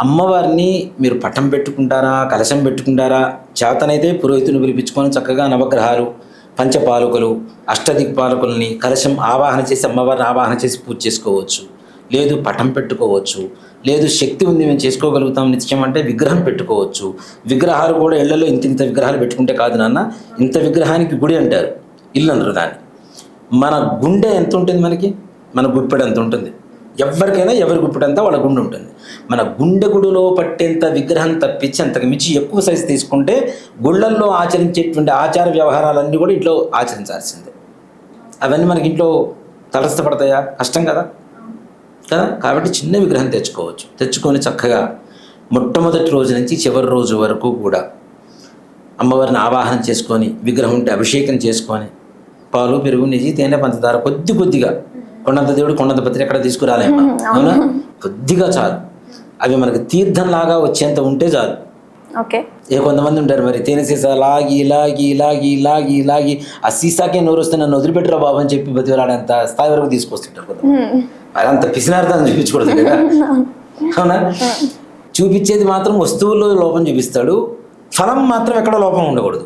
అమ్మవారిని మీరు పట్టం పెట్టుకుంటారా కలశం పెట్టుకుంటారా? చేతనైతే పురోహితుని పిలిపించుకొని చక్కగా నవగ్రహాలు పంచపాలకులు అష్టదిక్పాలకుల్ని కలశం ఆవాహన చేసి అమ్మవారిని ఆవాహన చేసి పూజ చేసుకోవచ్చు. లేదు పటం పెట్టుకోవచ్చు. లేదు శక్తి ఉంది మేము చేసుకోగలుగుతాం నిత్యం అంటే విగ్రహం పెట్టుకోవచ్చు. విగ్రహాలు కూడా ఇళ్ళలో ఇంత ఇంత విగ్రహాలు పెట్టుకుంటే కాదు నాన్న ఇంత విగ్రహానికి గుడి అంటారు. ఇల్లు అన్నారు దాన్ని. మన గుండె ఎంత ఉంటుంది మనకి? మన గుప్పెడు ఎంత ఉంటుంది? ఎవరికైనా ఎవరి గుప్పిటంతా వాళ్ళ గుండె ఉంటుంది. మన గుండె గుడిలో పట్టేంత విగ్రహం తప్పించి అంతకు మించి ఎక్కువ సైజు తీసుకుంటే గుళ్ళల్లో ఆచరించేటువంటి ఆచార వ్యవహారాలన్నీ కూడా ఇంట్లో ఆచరించాల్సిందే. అవన్నీ మనకి ఇంట్లో తటస్థపడతాయా కష్టం కదా? కదా? కాబట్టి చిన్న విగ్రహం తెచ్చుకోవచ్చు. తెచ్చుకొని చక్కగా మొట్టమొదటి రోజు నుంచి చివరి రోజు వరకు కూడా అమ్మవారిని ఆవాహన చేసుకొని విగ్రహం ఉంటే అభిషేకం చేసుకొని పాలు పెరుగు నెయ్యి తేనె పంచదార కొద్ది కొద్దిగా కొండంత దేవుడు కొండంత పత్రి ఎక్కడ తీసుకురాలేమా అవునా. కొద్దిగా చాలు. అవి మనకి తీర్థంలాగా వచ్చేంత ఉంటే చాలు. ఓకే. ఏ కొంతమంది ఉంటారు మరి తేనె సీసా లాగి లాగి లాగి లాగి లాగి ఆ సీసాకే నోరు వస్తే నన్ను వదిలిపెట్టరా బాబు అని చెప్పి బతిలాడేంత స్థాయి వరకు తీసుకొస్తుంటారు కొంతమంది. మరి అంత పిసినార్థాన్ని చూపించకూడదు కదా. అవునా? చూపించేది మాత్రం వస్తువుల్లో లోపం చూపిస్తాడు. ఫలం మాత్రం ఎక్కడ లోపం ఉండకూడదు.